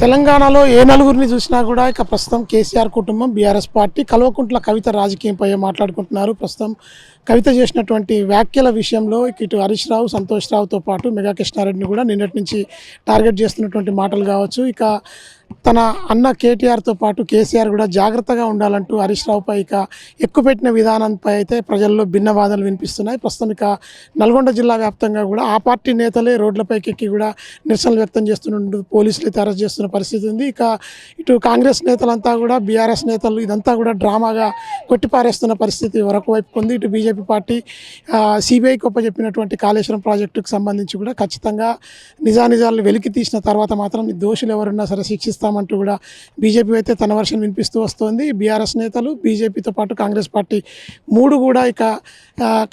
తెలంగాణలో ఏ నలుగురిని చూసినా కూడా ఇక ప్రస్తుతం కేసీఆర్ కుటుంబం బీఆర్ఎస్ పార్టీ కల్వకుంట్ల కవిత రాజకీయంపై మాట్లాడుకుంటున్నారు. ప్రస్తుతం కవిత చేసినటువంటి వ్యాఖ్యల విషయంలో ఇటు హరీష్ రావు సంతోష్ రావుతో పాటు మెగా కృష్ణారెడ్డిని కూడా నిన్నటి నుంచి టార్గెట్ చేస్తున్నటువంటి మాటలు కావచ్చు. ఇక తన అన్న కేటీఆర్తో పాటు కేసీఆర్ కూడా జాగ్రత్తగా ఉండాలంటూ హరీష్ రావుపై ఇక ఎక్కుపెట్టిన విధానంపై అయితే ప్రజల్లో భిన్న వాదనలు వినిపిస్తున్నాయి. ప్రస్తుతం ఇక నల్గొండ జిల్లా వ్యాప్తంగా కూడా ఆ పార్టీ నేతలే రోడ్లపైకి ఎక్కి కూడా నిరసనలు వ్యక్తం చేస్తున్న పోలీసులు అయితే అరెస్ట్ చేస్తున్న పరిస్థితి ఉంది. ఇక ఇటు కాంగ్రెస్ నేతలంతా కూడా బీఆర్ఎస్ నేతలు ఇదంతా కూడా డ్రామాగా కొట్టిపారేస్తున్న పరిస్థితి వరకు వైపు ఉంది ఇటు బీజేపీ పార్టీ సిబిఐకి చెప్పినటువంటి కాళేశ్వరం ప్రాజెక్టుకు సంబంధించి కూడా ఖచ్చితంగా నిజానిజాలను వెలికి తీసిన తర్వాత మాత్రం ఈ దోషులు ఎవరున్నా సరే శిక్షిస్తామంటూ కూడా బీజేపీ అయితే తన వర్షం వినిపిస్తూ వస్తోంది. బీఆర్ఎస్ నేతలు బీజేపీతో పాటు కాంగ్రెస్ పార్టీ మూడు కూడా ఇక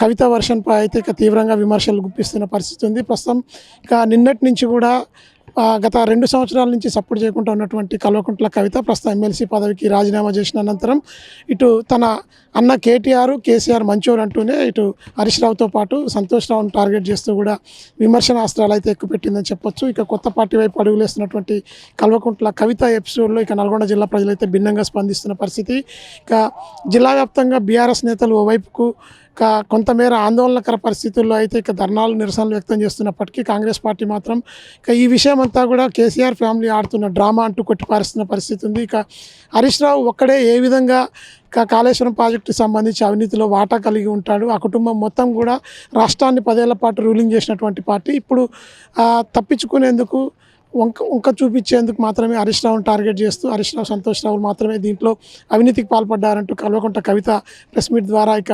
కవిత వర్షన్పై అయితే ఇక తీవ్రంగా విమర్శలు గుప్పిస్తున్న పరిస్థితి ఉంది. ప్రస్తుతం ఇక నిన్నటి నుంచి కూడా గత రెండు సంవత్సరాల నుంచి సపోర్ట్ చేయకుండా ఉన్నటువంటి కల్వకుంట్ల కవిత ప్రస్తుతం ఎమ్మెల్సీ పదవికి రాజీనామా చేసిన అనంతరం ఇటు తన అన్న కేటీఆర్ కేసీఆర్ మంచోరు అంటూనే ఇటు హరీష్ రావుతో పాటు సంతోష్ రావును టార్గెట్ చేస్తూ కూడా విమర్శనాస్త్రాలు అయితే ఎక్కువ పెట్టిందని చెప్పొచ్చు. ఇక కొత్త పార్టీ వైపు అడుగులేస్తున్నటువంటి కల్వకుంట్ల కవిత ఎపిసోడ్లో ఇక నల్గొండ జిల్లా ప్రజలైతే భిన్నంగా స్పందిస్తున్న పరిస్థితి. ఇక జిల్లా వ్యాప్తంగా బీఆర్ఎస్ నేతలు ఓవైపుకు కొంతమేర ఆందోళనకర పరిస్థితుల్లో అయితే ఇక ధర్నాలు నిరసనలు వ్యక్తం చేస్తున్నప్పటికీ కాంగ్రెస్ పార్టీ మాత్రం ఇక ఈ విషయం అంతా కూడా కేసీఆర్ ఫ్యామిలీ ఆడుతున్న డ్రామా అంటూ కొట్టిపారుస్తున్న పరిస్థితి ఉంది. ఇక హరీష్ రావు ఒక్కడే ఏ విధంగా ఇక కాళేశ్వరం ప్రాజెక్టుకి సంబంధించి అవినీతిలో వాటా కలిగి ఉంటాడు? ఆ కుటుంబం మొత్తం కూడా రాష్ట్రాన్ని పదేళ్ళ పాటు రూలింగ్ చేసినటువంటి పార్టీ. ఇప్పుడు తప్పించుకునేందుకు వంక వంక చూపించేందుకు మాత్రమే హరీష్ రావును టార్గెట్ చేస్తూ హరీష్ రావు సంతోష్ రావు మాత్రమే దీంట్లో అవినీతికి పాల్పడ్డారంటూ కల్వకుంట కవిత ప్రెస్ మీట్ ద్వారా ఇక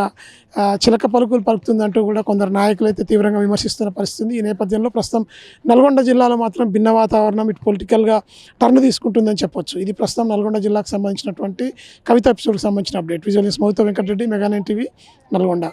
చిలక పలుకులు పలుకుతుందంటూ కూడా కొందరు నాయకులు అయితే తీవ్రంగా విమర్శిస్తున్న పరిస్థితి ఈ నేపథ్యంలో ప్రస్తుతం నల్గొండ జిల్లాలో మాత్రం భిన్న వాతావరణం ఇటు పొలిటికల్గా టర్న్ తీసుకుంటుందని చెప్పొచ్చు. ఇది ప్రస్తుతం నల్గొండ జిల్లాకు సంబంధించినటువంటి కవిత ఎపిసోడ్కి సంబంధించిన అప్డేట్. విజువల్ న్యూస్ మౌతో వెంకటరెడ్డి మెగా టీవీ నల్గొండ.